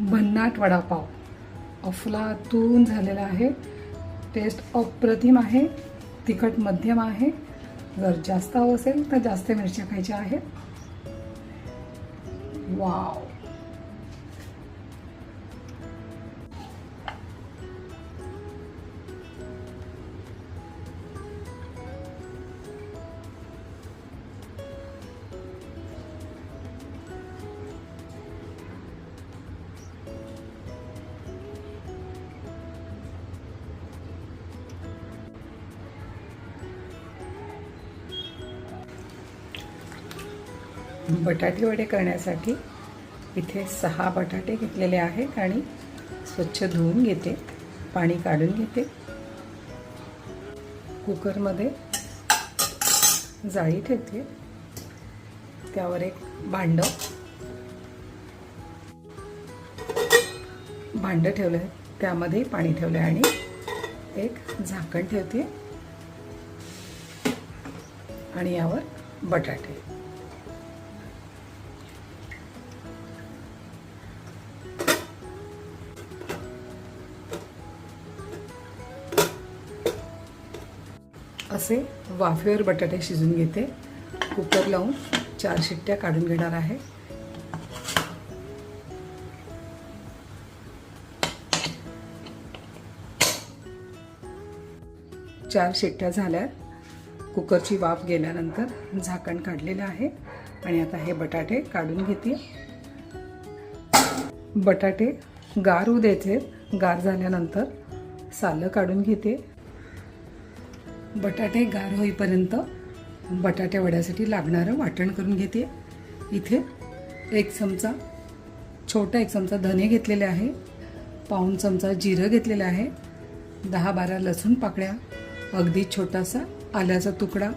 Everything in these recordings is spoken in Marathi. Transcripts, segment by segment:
भन्नाट वडापाव. अफलातून झालेला आहे. टेस्ट अप्रतिम आहे. तिखट मध्यम आहे. जर जास्त हवं असेल तर जास्त मिरच्या खायच्या आहेत. वाव बटाटे वडे करण्यासाठी इथे सहा बटाटे घेतलेले आहेत आणि स्वच्छ धुवून घेते पाणी काढून घेते. कुकरमध्ये जाळी ठेवते. त्यावर एक भांड. भांड ठेवलं आहे त्यामध्ये पाणी ठेवलं आहे आणि एक झाकण ठेवते. आणि यावर बटाटे. असे वाफेवर बटाटे शिजून घेते. कुकर लावून चार शिट्ट्या काढून घेणार आहे. चार शिट्ट्या झाल्या कुकरची वाफ गेल्यानंतर झाकण काढलेलं आहे. आणि आता हे बटाटे काढून घेते. बटाटे गार होऊ द्यायचे. गार झाल्यानंतर सालं काढून घेते. बटाटे गार होईपर्यंत बटाटे वड्यासाठी लागणारं वाटण करून घेते. इथे एक चमचा छोटा एक चमचा धने घेतलेले आहे. पाऊण चमचा जिरं घेतलेलं आहे. दहा बारा लसूण पाकळ्या अगदी छोटासा आल्याचा तुकडा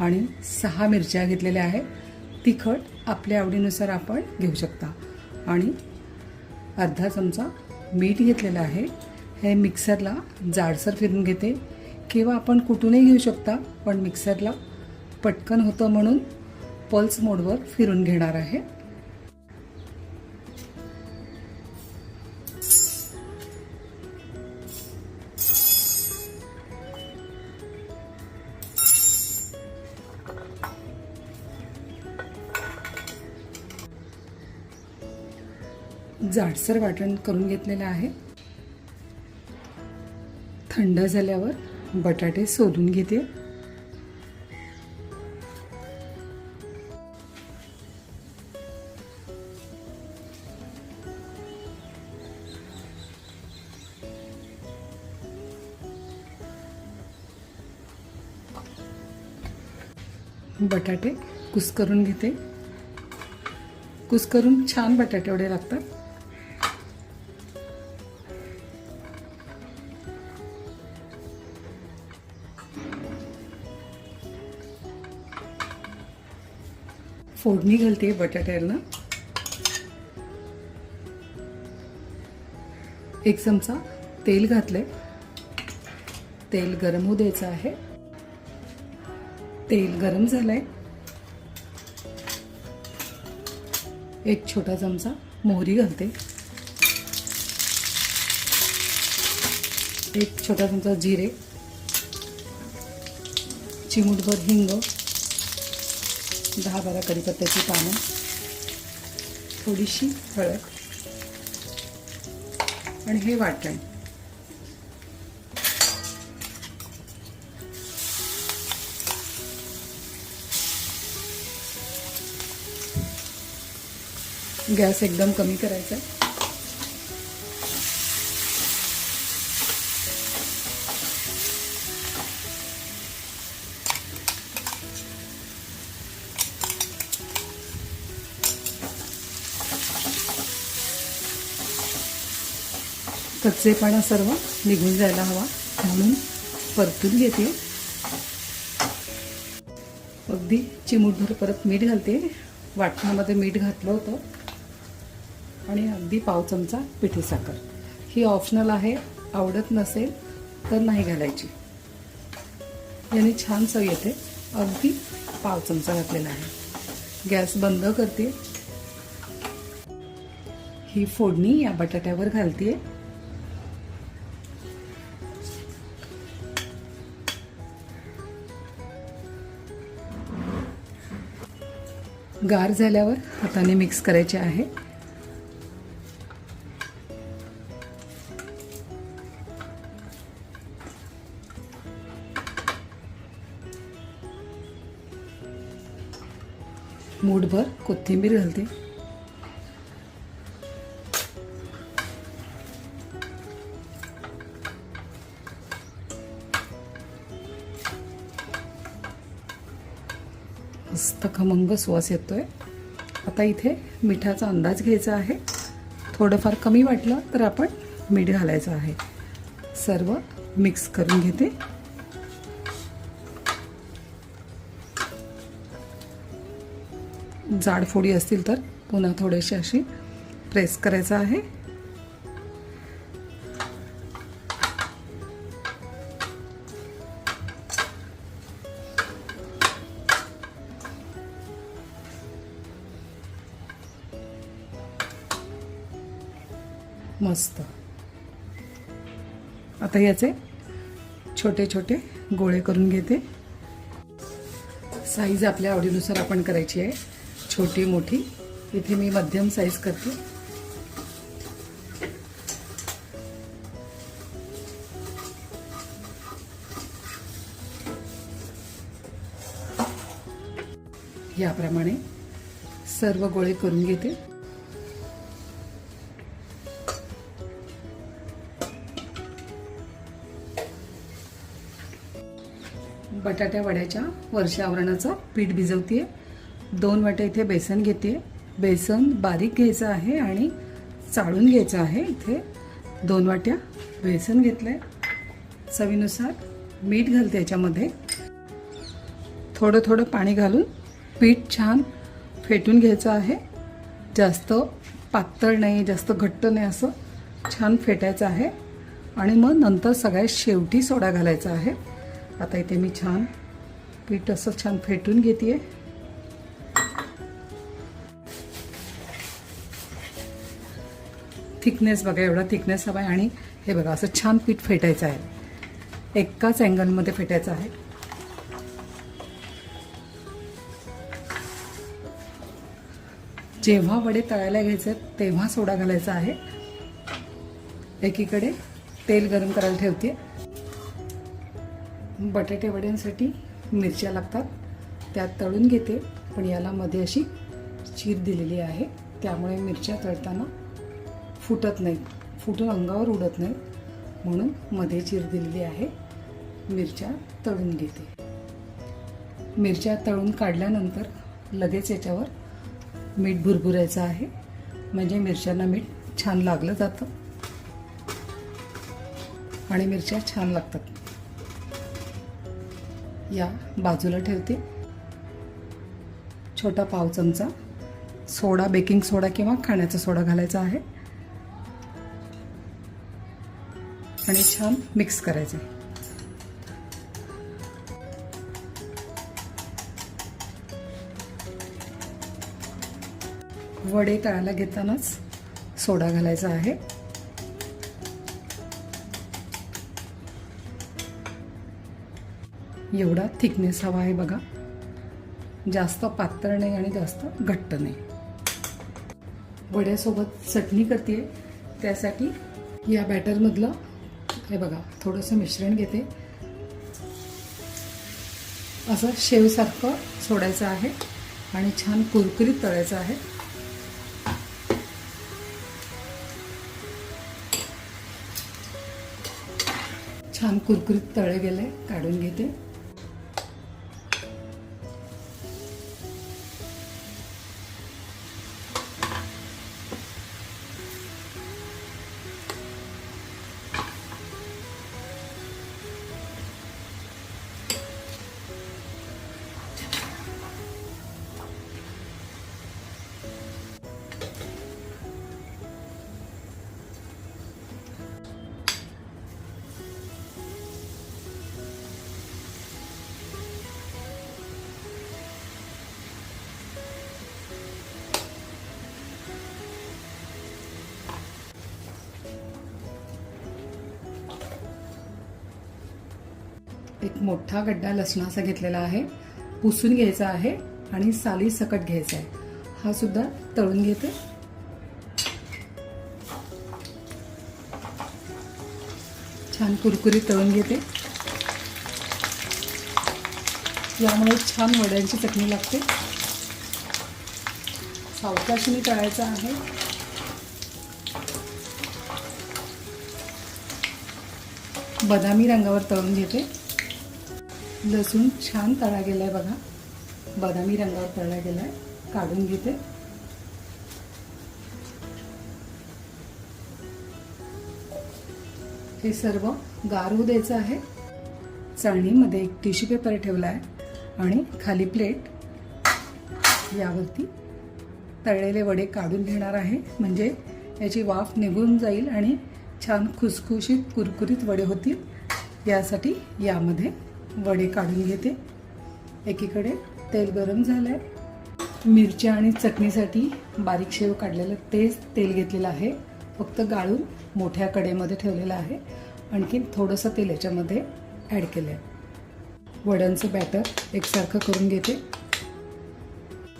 आणि सहा मिरच्या घेतलेल्या आहेत. तिखट आपल्या आवडीनुसार आपण घेऊ शकता. आणि अर्धा चमचा मीठ घेतलेलं आहे. हे मिक्सरला जाडसर फिरून घेते. किंवा आपण कुठूनही घेऊ शकता पण मिक्सरला पटकन होतं म्हणून पल्स मोडवर फिरून घेणार आहे. जाडसर वाटण करून घेतलेलं आहे. थंड झाल्यावर बटाटे सोलून घेते. बटाटे कुस्करून घेते. कुस्करून छान बटाटे एवढे लागतात. फोडणी घालते बटाट्याला. एक चमचा तेल घातले तेल गरम होऊ द्यायचं आहे. तेल गरम झालंय. एक छोटा चमचा मोहरी घालते. एक छोटा चमचा जिरे. चिमूटभर हिंग. दहा बारा कढीपत्त्याची पानं थोडीशी हळद आणि हे वाटण. गॅस एकदम कमी करायचा कच्चेपणा सर्व निघून जायला हवा म्हणून परतून घेते. अगदी चिमूटभर परत मीठ घालते. वाटणामध्ये मीठ घातलं होतं. आणि अगदी पाव चमचा पिठी साखर. ही ऑप्शनल आहे आवडत नसेल तर नाही घालायची. याने छान चव येते. अगदी पाव चमचा घातलेला आहे. गॅस बंद करते. ही फोडणी या बटाट्यावर घालते. गार झाल्यावर हाताने मिक्स करायचे आहे. मूठभर कोथिंबीर घालते. मस्त खमंग सुवास आहे आता इथे मिठाचा अंदाज घ्यायचा आहे. थोडंफार कमी वाटलं तर आपण मीठ घालायचं आहे. सर्व मिक्स करून घेते. जाड फोडी असतील तर पुन्हा थोडेसे अशी प्रेस करायचं आहे. मस्त. आता याचे छोटे छोटे गोळे करून घेते. साईज आपल्या आवडीनुसार आपण करायची आहे. छोटी मोठी. इथे मी मध्यम साईज करते. याप्रमाणे सर्व गोळे करून घेते. बटाट्या वड्याच्या वरच्या आवरणाचं पीठ भिजवते दोन वाटे इथे बेसन घेते बेसन बारीक घ्यायचं आहे आणि चाळून घ्यायचं आहे. इथे दोन वाट्या बेसन घेतलं आहे चवीनुसार मीठ घालते याच्यामध्ये. थोडं थोडं पाणी घालून पीठ छान फेटून घ्यायचं आहे. जास्त पातळ नाही जास्त घट्ट नाही असं छान फेटायचं आहे. आणि मग नंतर सगळ्यात शेवटी सोडा घालायचा आहे. आता इथे मी छान पीठ असं छान फेटून घेते थिकनेस बघा एवढा थिकनेस हवा आहे आणि हे बघा असं छान पीठ फेटायचं आहे. एकाच अँगलमध्ये फेटायचं आहे. जेव्हा वडे तळायला घ्यायचे तेव्हा सोडा घालायचा आहे. एकीकडे तेल गरम करायला ठेवते बटाटे वड्यांसाठी मिरच्या लागतात. त्यात तळून घेते पण याला मध्ये अशी चीर दिलेली आहे. त्यामुळे मिरच्या तळताना फुटत नाहीत. फुटून अंगावर उडत नाहीत. म्हणून मध्ये चीर दिलेली आहे. मिरच्या तळून घेते. मिरच्या तळून काढल्यानंतर लगेच याच्यावर मीठ भुरभुरायचं आहे. म्हणजे मिरच्यांना मीठ छान लागलं जातं. आणि मिरच्या छान लागतात. या बाजूला ठेवते. छोटा पाव चमचा. सोडा बेकिंग सोडा किंवा खाण्याचा सोडा घालायचा आहे. आणि छान मिक्स करायचं. वडे तळायला घेतानाच सोडा घालायचा आहे. एवढा थिकनेस हवा आहे बघा. जास्त पातळ नाही आणि जास्त घट्ट नाही. वड्यासोबत चटणी करते. त्यासाठी या बॅटरमधलं हे बघा थोडंसं मिश्रण घेते. असं शेवसारखं सोडायचं आहे आणि छान कुरकुरीत तळायचं आहे. छान कुरकुरीत तळे गेले काढून घेते. एक मोठा गड्डा लसणाचा घेतलेला आहे. पुसून घ्यायचा आहे आणि साली सकट घ्यायचा आहे. हा सुद्धा तळून घेते. छान कुरकुरीत तळून घेते. यामुळे छान वड्यांची चटणी लागते. सावकाशीने तळायचं आहे. बदामी रंगावर तळून घेते. लसूण छान तळा गेलाय बघा. बदामी रंगावर तळला गेलाय. काढून घेते. हे सर्व गार होऊ द्यायचं आहे. चाळणीमध्ये एक टिश्यू पेपर ठेवला आहे आणि खाली प्लेट यावरती तळलेले वडे काढून घेणार आहे. म्हणजे याची वाफ निघून जाईल आणि छान खुसखुशीत कुरकुरीत वडे होतील. यासाठी यामध्ये वडे काढून घेते. एकीकडे तेल गरम झालं आहे मिरच्या आणि चटणीसाठी बारीक शेव काढलेलं तेच तेल घेतलेलं आहे. फक्त गाळून मोठ्या कडेमध्ये ठेवलेलं आहे. आणखी थोडंसं तेल याच्यामध्ये ॲड केलं आहे वड्यांचं बॅटर एकसारखं करून घेते.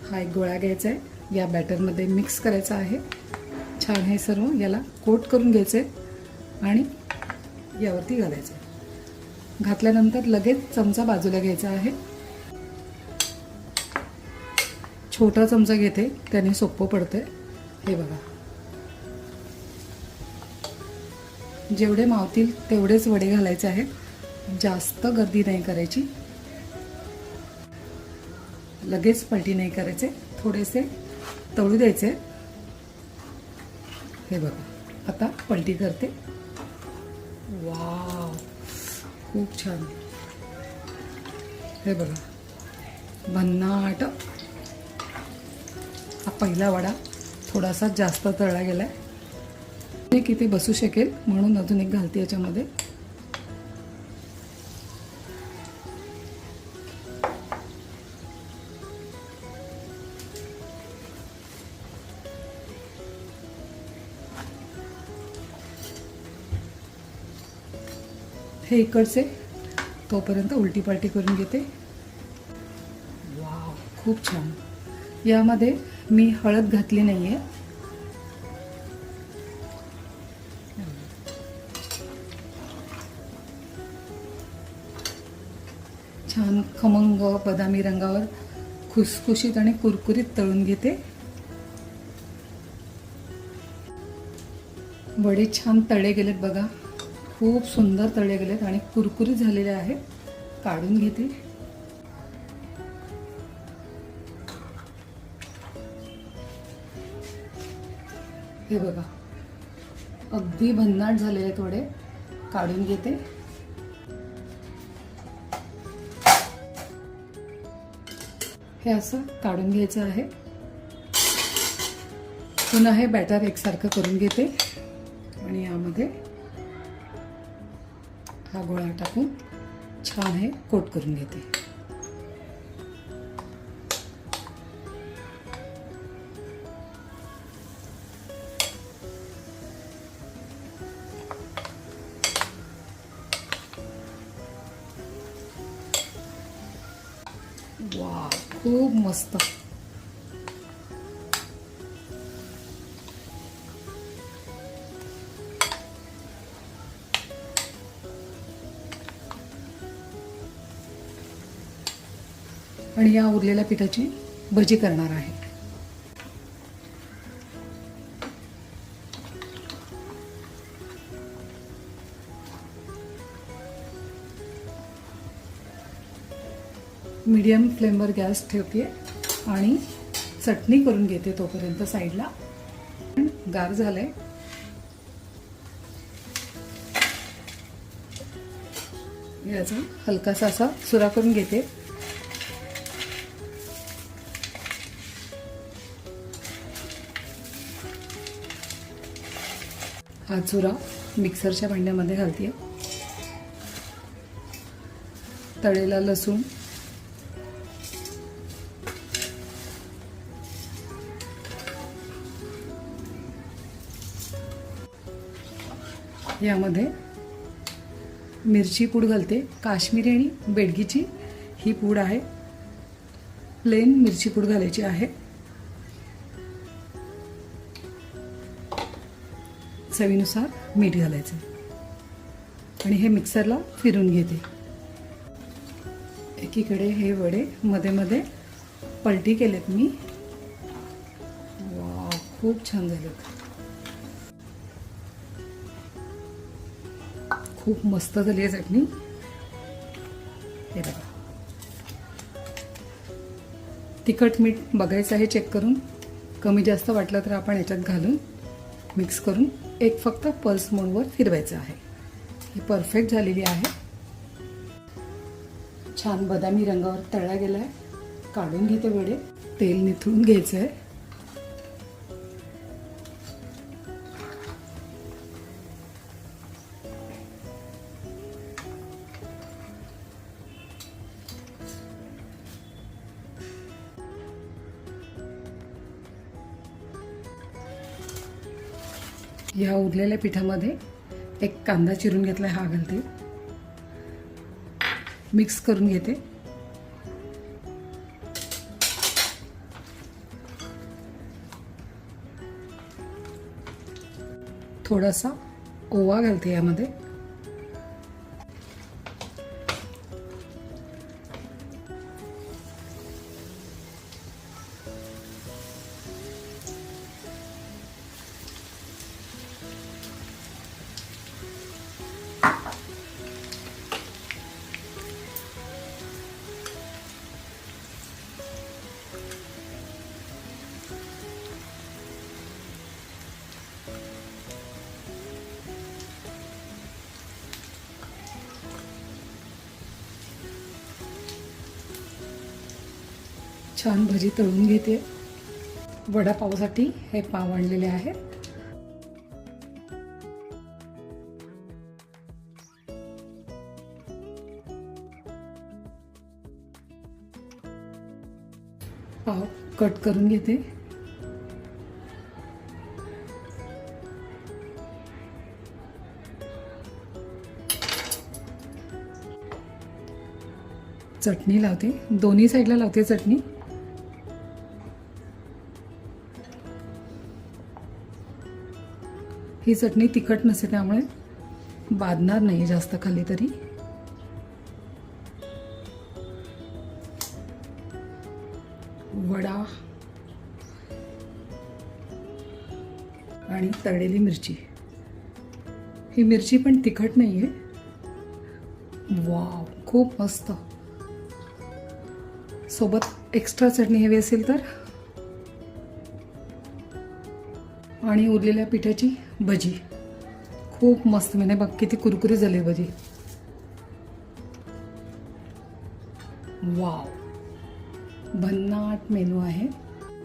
हा एक गोळा घ्यायचा आहे या बॅटरमध्ये मिक्स करायचा आहे. छान हे सर्व याला कोट करून घ्यायचं आहे आणि यावरती घालायचं आहे घातल्यानंतर लगेच चमचा बाजूला घ्यायचा आहे. छोटा चमचा घेते त्याने सोपं पडते हे बघा. जेवढे मावतील तेवढेच वडे घालायचे आहेत. जास्त गर्दी नाही करायची. लगेच पलटी नाही करायचे. थोडेसे तळू द्यायचे. हे बघा. आता पलटी करते. वाव. खूप छान. हे बघा. भन्नाट. हा पहिला वडा. थोडासा जास्त तळला गेला आहे किती बसू शकेल म्हणून अजून एक घालते याच्यामध्ये. हे इकडचे. तोपर्यंत उलटी पालटी करून घेते. वाव खूप छान. यामध्ये मी हळद घातली नाही आहे छान खमंग बदामी रंगावर खुसखुशीत आणि कुरकुरीत तळून घेते. वडे छान तळे गेलेत बघा. खूप सुंदर तळले गेलेत आणि कुरकुरीत झालेले आहेत. काढून घेते. हे बघा. अगदी भन्नाट झालेले थोडे. काढून घेते. हे असं काढून घ्यायचं आहे. पुन्हा हे बॅटर एकसारखं करून घेते. आणि यामध्ये हा गोळा टाकून छान हे कोट करून घेते. वा खूप मस्त. आणि या उरलेल्या पिठाची भजी करणार आहे. मीडियम फ्लेमवर गॅस ठेवते आणि चटणी करून घेते तोपर्यंत साईडला. गार झालंय. याचा हलकासा असा सुरा करून घेते. हा चुरा मिक्सरच्या भांड्यामध्ये घालते तळेला लसूण. यामध्ये मिरची पूड घालते. काश्मीरी आणि बेडगीची ही पूड आहे. प्लेन मिरची पूड घालायची आहे. चवीनुसार मीठ घालायचं. आणि हे मिक्सरला फिरून घेते. एकीकडे हे वडे मध्ये मध्ये पलटी केलेत मी. वा खूप छान झालेत. खूप मस्त झाली आहे चटणी. हे बघा. तिखट मीठ बघायचं आहे चेक करून. कमी जास्त वाटलं तर आपण याच्यात घालून मिक्स करून एक फक्त पल्स मोडवर फिरवायचं आहे. ही परफेक्ट झालेली आहे. छान बदामी रंगावर तळला गेला आहे काढून घेते वडे तेल निथळून घ्यायचं आहे या पिठामध्ये एक कांदा चिरून घेतला हा घालते. मिक्स करून घेते. थोडासा ओवा घालते यामध्ये. छान भजी तळून घेते. वडापावसाठी हे पाव आणलेले आहेत. पाव कट करून घेते. चटणी लावते. दोन्ही साईडला लावते चटणी. ही चटणी तिखट नसते त्यामुळे बाधणार नाही जास्त खाली तरी. वडा. आणि तळलेली मिरची. ही मिरची पण तिखट नाही आहे वाव खूप मस्त. सोबत एक्स्ट्रा चटणी हवी असेल तर. आणि उरलेल्या पिठाची. भजी. खूप मस्त म्हणजे बघ किती कुरकुरी झाली भजी. वाव. भन्नाट मेनू आहे.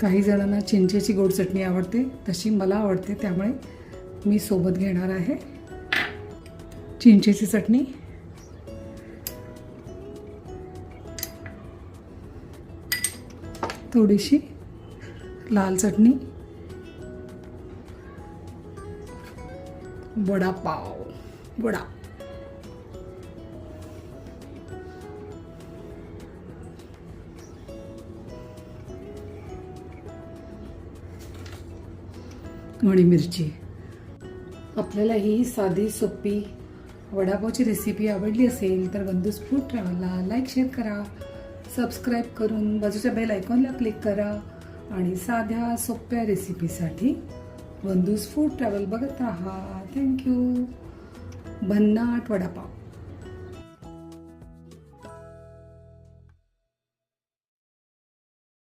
काही जणांना चिंचेची गोड चटणी आवडते तशी मला आवडते त्यामुळे मी सोबत घेणार आहे. चिंचेची चटणी. थोडीशी लाल चटणी. वडापाव. वडा. आणि मिरची. आपल्याला ही साधी सोपी वडापावची रेसिपी आवडली असेल तर बंधूस फूड ट्रॅव्हलला लाईक शेअर करा. सबस्क्राईब करून बाजूच्या बेल आयकॉनला क्लिक करा आणि साध्या सोप्या रेसिपीसाठी बंधूस फूड ट्रॅव्हल बघत राहा. थँक्यू. भन्नाट वडापाव.